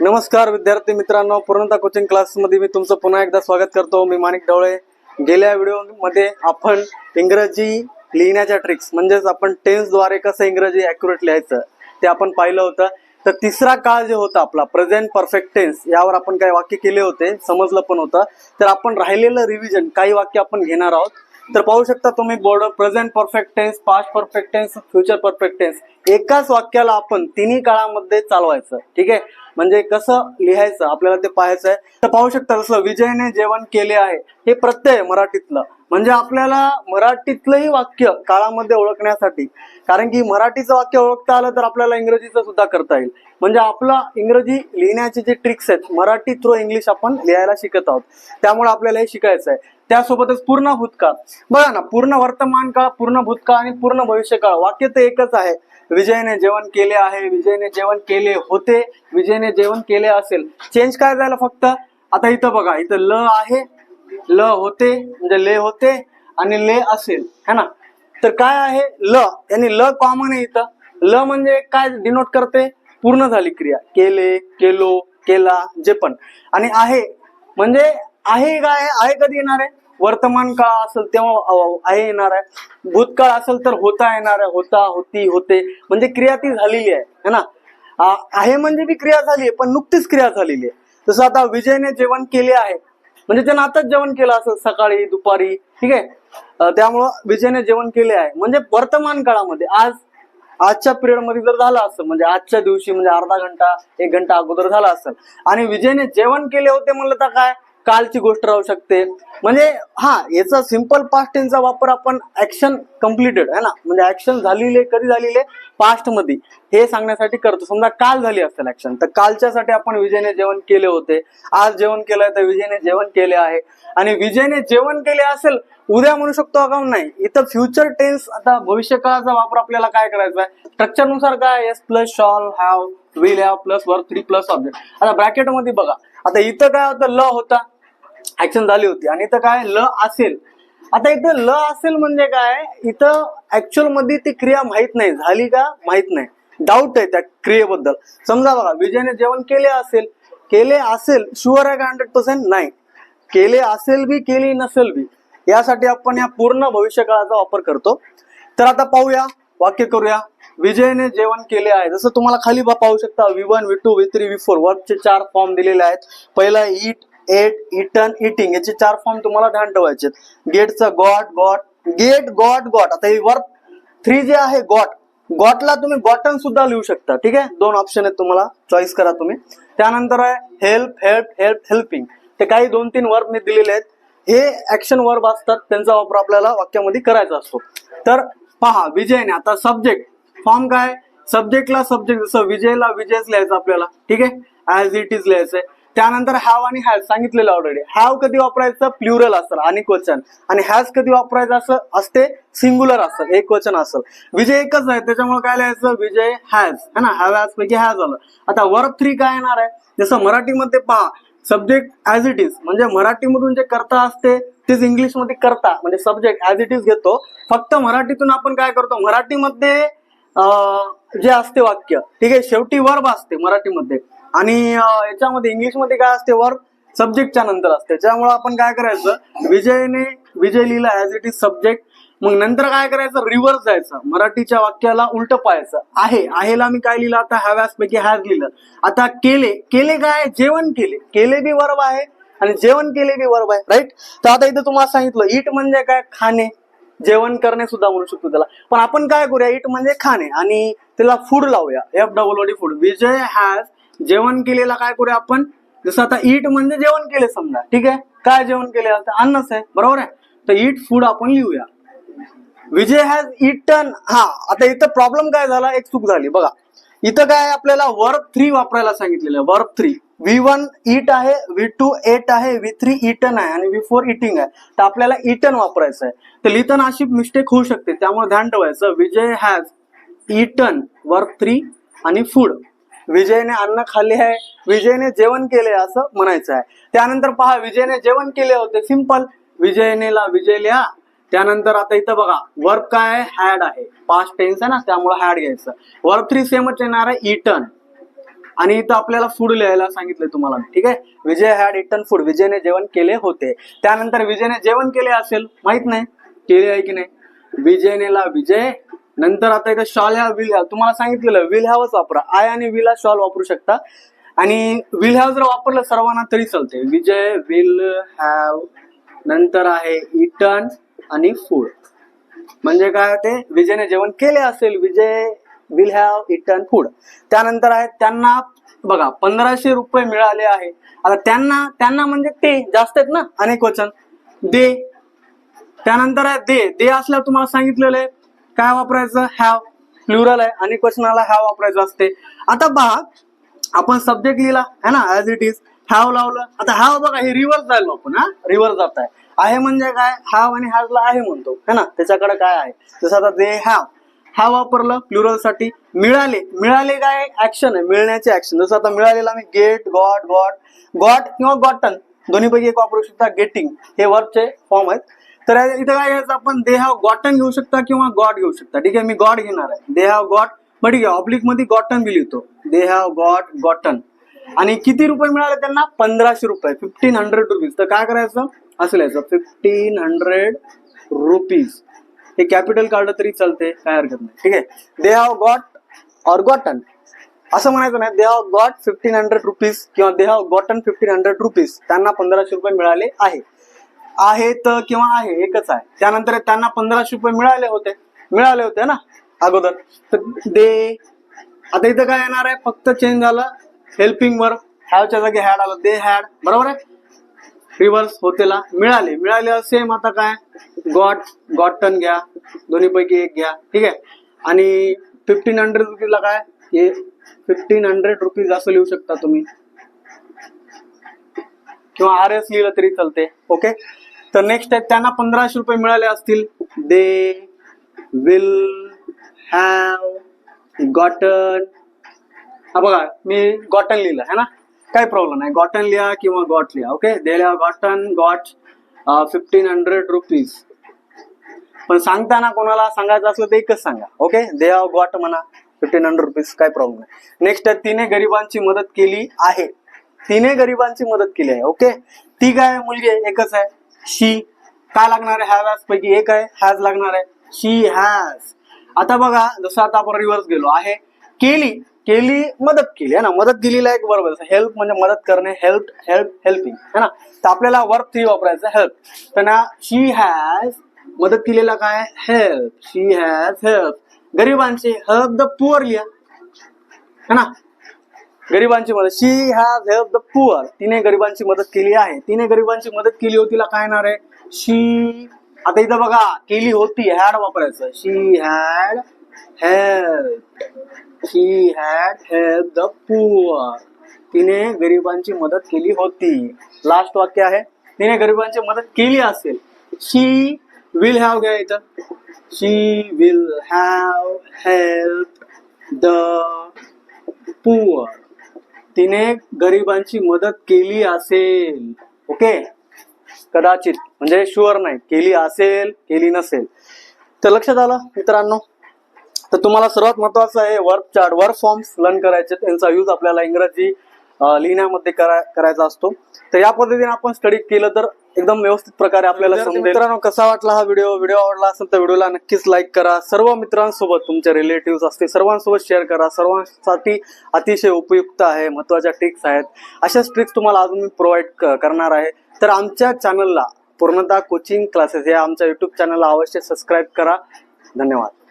नमस्कार विद्यार्थी मित्रांनो. पूर्णता कोचिंग क्लासमध्ये मी तुमचं पुन्हा एकदा स्वागत करतो. मी माणिक डवळे. गेल्या व्हिडिओमध्ये आपण इंग्रजी लिहिण्याच्या ट्रिक्स म्हणजेच आपण टेन्सद्वारे कसं इंग्रजी अॅक्युरेट लिहायचं ते आपण पाहिलं होतं. तर तिसरा काळ जे होता आपला प्रेझेंट परफेक्ट टेन्स यावर आपण काही वाक्य केले होते समजलं पण होतं. तर आपण राहिलेलं रिव्हिजन काही वाक्य आपण घेणार आहोत. तर पाहू शकता तुम्ही board present perfect tense past perfect tense future perfect tense एकाच वाक्याला आपण तिन्ही काळामध्ये चालवायचं. ठीक आहे? म्हणजे कसं लिहायचं? आपल्याला ते पाहायचं आहे. तर पाहू शकता जसं विजयने जेवण केले आहे. हे प्रत्यय मराठीतलं. म्हणजे आपल्याला मराठीतलंही वाक्य काळामध्ये ओळखण्यासाठी. कारण की मराठीचं वाक्य ओळखता आलं तर आपल्याला इंग्रजीचं सुद्धा करता येईल. म्हणजे आपलं इंग्रजी लिहिण्याचे जे ट्रिक्स आहेत मराठी थ्रू इंग्लिश आपण लिहायला शिकत आहोत. त्यामुळे आपल्याला हे शिकायचं आहे. त्यासोबतच पूर्ण भूतकाळ. बघा ना पूर्ण वर्तमान काळ पूर्ण भूतकाळ आणि पूर्ण भविष्यकाळ वाक्य तर एकच आहे. विजयने जेवण केले आहे विजयने जेवण केले होते विजयने जेवण केले असेल. चेंज काय झालं फक्त? आता इथं बघा इथं ल आहे ल होते म्हणजे ले होते आणि ले असेल है ना? तर काय आहे? ल. यांनी ल कॉमन आहे इथं. ल म्हणजे काय डिनोट करते? पूर्ण झाली क्रिया. केले केलो केला जे पण. आणि आहे म्हणजे आहे काय आहे? कधी येणार आहे? वर्तमान काळ असेल तेव्हा आहे येणार आहे. भूतकाळ असेल तर होता येणार आहे. होता होती होते. म्हणजे क्रिया ती झालेली आहे है ना? आहे म्हणजे बी क्रिया झाली आहे पण नुकतीच क्रिया झालेली आहे. जसं आता विजयने जेवण केले आहे. म्हणजे त्यानं आताच जेवण केलं असेल सकाळी दुपारी ठीक आहे? त्यामुळं विजयने जेवण केले आहे. म्हणजे वर्तमान काळामध्ये आज आजच्या पिरियडमध्ये जर झालं असेल म्हणजे आजच्या दिवशी म्हणजे अर्धा घंटा एक घंटा अगोदर झाला असेल आणि विजयने जेवण केले होते म्हणलं तर काय? कालची गोष्ट राहू शकते. म्हणजे हा याचा सिंपल पास्ट यांचा वापर आपण ऍक्शन कम्प्लिटेड आहे ना? म्हणजे ऍक्शन झालेले कधी झालेले? पास्टमध्ये हे सांगण्यासाठी करतो. समजा काल झाली असेल ऍक्शन तर कालच्यासाठी आपण विजयने जेवण केले होते. आज जेवण केलंय तर विजयने जेवण केले आहे. आणि विजयने जेवण केले असेल उद्या म्हणू शकतो अकाउंट नाही. इथं फ्युचर टेन्स आता भविष्यकाळाचा वापर आपल्याला काय करायचा आहे? स्ट्रक्चरनुसार काय S plus shall have will have plus verb three plus object आता ब्रॅकेटमध्ये बघा. आता इथं काय होतं? ल होता. ऍक्शन झाली होती. आणि इथं काय ल असेल. आता इथं ल असेल म्हणजे काय इथं ऍक्च्युअलमध्ये ती क्रिया माहीत नाही. झाली का? माहीत नाही. डाऊट आहे त्या क्रियेबद्दल. समजा बघा विजयने जेवण केले असेल. केले असेल शुअर आहे का हंड्रेड पर्सेंट नाही. केले असेल बी केली नसेल बी. यासाठी आपण या पूर्ण भविष्यकाळाचा वापर करतो. तर आता पाहूया वाक्य करूया. विजयने जेवण केले आहे. जसं तुम्हाला खाली पाहू शकता V one V two V three V four वर्कचे चार फॉर्म दिलेले आहेत. पहिला इट एट इटन इटिंग याचे चार फॉर्म तुम्हाला ध्यान ठेवायचे गेटचं got got get got got आता हे वर्क थ्री जे आहे गॉट गॉटला तुम्ही गॉटन सुद्धा लिहू शकता ठीक आहे? दोन ऑप्शन आहेत तुम्हाला चॉईस करा तुम्ही. त्यानंतर आहे हेल्प हेल्प हेल्प हेल्पिंग ते काही दोन तीन वर्ब मी दिलेले आहेत. हे ऍक्शन वर्ब असतात त्यांचा वापर आपल्याला वाक्यामध्ये करायचा असतो. तर पहा विजयने आता सब्जेक्ट फॉर्म काय? सब्जेक्टला सब्जेक्ट जसं विजयला विजयच लिहायचं आपल्याला ठीक आहे? ऍज इट इज लिहायचंय. त्यानंतर हॅव आणि हॅज सांगितलेलं ऑलरेडी हॅव कधी वापरायचं? प्लुरल असेल आणि क्वचन. आणि हॅज कधी वापरायचं असं असते? सिंग्युलर असेल एक क्वचन असेल. विजय एकच आहे त्याच्यामुळे काय लिहायचं? विजय हॅज. है ना? हॅव हॅज पैकी हॅज आलं. आता वर्ब थ्री काय येणार आहे? जसं मराठीमध्ये पहा सब्जेक्ट ऍज इट इज म्हणजे मराठीमधून जे करता असते तेच इंग्लिशमध्ये करता. म्हणजे सब्जेक्ट ऍज इट इज घेतो. फक्त मराठीतून आपण काय करतो? मराठीमध्ये जे असते वाक्य ठीक आहे? शेवटी वर्ब असते मराठीमध्ये. आणि याच्यामध्ये इंग्लिशमध्ये काय असते वर्ब सब्जेक्टच्या नंतर असते. त्यामुळे आपण काय करायचं विजयने विजय लिहिला ऍज इट इज सब्जेक्ट मग नंतर काय करायचं रिव्हर्स जायचं. मराठीच्या वाक्याला उलट पाहायचं. आहे आहेला मी काय लिहिलं आता हॅव पैकी हॅज लिहिलं. आता केले केले काय जेवण केले. केले बी वर्ब आहे आणि जेवण केले बी वर्ब आहे राईट तर आता इथं तुम्हाला सांगितलं इट म्हणजे काय? खाणे. जेवण करणे सुद्धा म्हणू शकतो त्याला. पण आपण काय करूया इट म्हणजे खाणे. आणि त्याला फूड लावूया. F double D food Vijay has जेवण केलेला काय करूया आपण? जसं आता ईट म्हणजे जेवण केले समजा ठीक आहे? काय जेवण केले? आता अन्नच आहे बरोबर आहे? तर इट फूड आपण लिहूया. विजय हॅज इटन हा आता इथं प्रॉब्लेम काय झाला? एक चूक झाली बघा. इथं काय आहे आपल्याला वर्ब थ्री वापरायला सांगितलेलं आहे verb three V one eat आहे व्ही टू एट आहे व्ही थ्री इटन आहे आणि व्ही फोर इटिंग आहे. तर आपल्याला इटन वापरायचं आहे. तर लिटन अशी मिस्टेक होऊ शकते त्यामुळे ध्यान ठेवायचं. Vijay has eaten verb three आणि फूड विजयने अन्न खाल्ले आहे विजयने जेवण केले असं म्हणायचं आहे. त्यानंतर पहा विजयने जेवण केले होते. सिंपल विजयनेला विजय लिहा. त्यानंतर आता इथं बघा वर्ब काय आहे? हॅड आहे. पास्ट टेन्स आहे ना त्यामुळे हॅड घ्यायचं. वर्ब थ्री सेमच येणार आहे इटन आणि इथं आपल्याला फूड लिहायला सांगितलं तुम्हाला ठीक आहे? विजय हॅड इटन फूड विजयने जेवण केले होते. त्यानंतर विजयने जेवण केले असेल माहीत नाही? केले आहे की नाही? विजयनेला विजय नंतर आता इथं शॉल ह्या विल हॅव तुम्हाला सांगितलेलं विल हॅवच वापरा. आय आणि विल हा शॉल वापरू शकता. आणि विल हॅव जर वापरलं सर्वांना तरी चालते विजय विल हॅव नंतर आहे इटन आणि फूड म्हणजे काय ते विजयने जेवण केले असेल Vijay will have eaten food त्यानंतर आहे त्यांना बघा पंधराशे रुपये मिळाले आहे. आता त्यांना त्यांना म्हणजे ते जास्त आहेत ना अनेक वचन. दे. त्यानंतर आहे दे. दे असल्यावर तुम्हाला सांगितलेलं आहे काय वापरायचं? हॅव प्लुरल आहे. आणि क्वेश्चनाला हॅव वापरायचं असते. आता पहा आपण सब्जेक्ट लिहिला है ना? ऍज इट इज हॅव लावलं. आता हॅव बघा हे रिव्हर्स जायलो आपण हा? रिव्हर्स जात आहे आहे म्हणजे काय? हॅव आणि हॅजला आहे म्हणतो है ना? त्याच्याकडे काय आहे? जसं आता दे हॅव हा वापरलं प्लुरलसाठी. मिळाले. मिळाले काय? ऍक्शन आहे. मिळण्याचे ऍक्शन जसं आता मिळालेला मी गेट गॉट गॉट गॉट किंवा गॉटन दोन्हीपैकी एक वापरू शकता. गेटिंग हे वर्बचे फॉर्म आहेत. तर इथं काय घ्यायचं आपण दे हॅव गॉटन घेऊ शकता किंवा गॉड घेऊ शकता. ठीक आहे मी गॉड घेणार आहे. दे हॅव गॉट मग ठीक आहे ऑब्लिकमध्ये गॉटन बी लिहितो. दे हॅव गॉट गॉटन आणि किती रुपये मिळाले त्यांना? पंधराशे रुपये. फिफ्टीन हंड्रेड रुपीज तर काय करायचं? असं लिहायचं. फिफ्टीन हंड्रेड रुपीज हे कॅपिटल काढलं तरी चालते काय हरकत नाही. ठीक आहे? They have got or gotten असं म्हणायचं नाही. They have got fifteen hundred rupees किंवा they have gotten fifteen hundred rupees त्यांना पंधराशे रुपये मिळाले आहे. आहेत किंवा आहे एकच आहे. त्यानंतर त्यांना पंधराशे रुपये मिळाले होते. मिळाले होते ना अगोदर. तर दे आता इथं काय येणार आहे? फक्त चेंज झालं हेल्पिंग वर. हॅवच्या जागी हॅड आलं. दे हॅड बरोबर आहे? रिव्हर्स होतेला. मिळाले. मिळाले सेम आता काय? गॉट गॉटन घ्या. दोन्ही पैकी एक घ्या. ठीक आहे? आणि फिफ्टीन हंड्रेड रुपीजला काय? हे फिफ्टीन हंड्रेड रुपीज असं लिहू शकता तुम्ही. किंवा आर एस लिहिलं तरी चालते. ओके तर नेक्स्ट आहे त्यांना पंधराशे रुपये मिळाले असतील. दे विल हॅव गॉटन हा बघा मी गॉटन लिहिलं है ना? काही प्रॉब्लेम नाही. गॉटन लिहा किंवा गॉट लिहा okay they gotten got fifteen hundred rupees पण सांगताना कोणाला सांगायचं असलं तर एकच सांगा ओके दे हॅव गॉट म्हणा फिफ्टीन हंड्रेड रुपीज काय प्रॉब्लेम नाही. नेक्स्ट आहे तिने गरिबांची मदत केली आहे. तिने गरिबांची मदत केली आहे ओके ती काय मुलगी आहे एकच आहे. शी काय लागणार आहे? हॅव पैकी एक आहे हॅज लागणार आहे. शी हॅज आता बघा जसं आता आपण रिव्हर्स गेलो आहे. केली केली मदत केली है ना? मदत दिलेला एक बरोबर? हेल्प म्हणजे मदत करणे हेल्प हेल्प हेल्पिंग है ना? तर आपल्याला वर्क थ्री वापरायचं हेल्प तर ना शी हॅज मदत केलेला काय? हेल्प शी हॅज हेल्प गरिबांचे हेल्प द पुअर लिहा है ना? गरिबांची मदत. She has help the poor तिने गरिबांची मदत केली आहे. तिने गरिबांची मदत केली होती तिला काय येणार आहे? शी आता इथं बघा केली होती हॅड वापरायचं. She had help she had help the poor तिने गरिबांची मदत केली होती. लास्ट वाक्य आहे. तिने गरिबांची मदत केली असेल. शी विल हॅव घ्या इथं? She will have help the poor तिने गरिबांची मदत केली असेल. ओके? कदाचित. म्हणजे शुअर नाही. केली असेल केली नसेल. तर लक्षात आलं मित्रांनो? तर तुम्हाला सर्वात महत्वाचं आहे verb chart verb forms learn करायचे. त्यांचा यूज आपल्याला इंग्रजी लिहिण्यामध्ये करा करायचा असतो. तर या पद्धतीने आपण स्टडी केलं तर एकदम व्यवस्थित प्रकारे आपल्याला समजेल. मित्रांनो कसा वाटला हा व्हिडिओ व्हिडिओ आवडला असेल तर व्हिडिओला नक्कीच लाईक करा. सर्व मित्रांसोबत तुमचे रिलेटिव्ह असतील सर्वांसोबत शेअर करा. सर्वांसाठी अतिशय उपयुक्त आहे महत्त्वाच्या ट्रिक्स आहेत. अशाच ट्रिक्स तुम्हाला अजून मी प्रोव्हाइड करणार आहे. तर आमच्या चॅनलला पूर्णतः कोचिंग क्लासेस या आमच्या युट्यूब चॅनलला अवश्य सबस्क्राईब करा. धन्यवाद.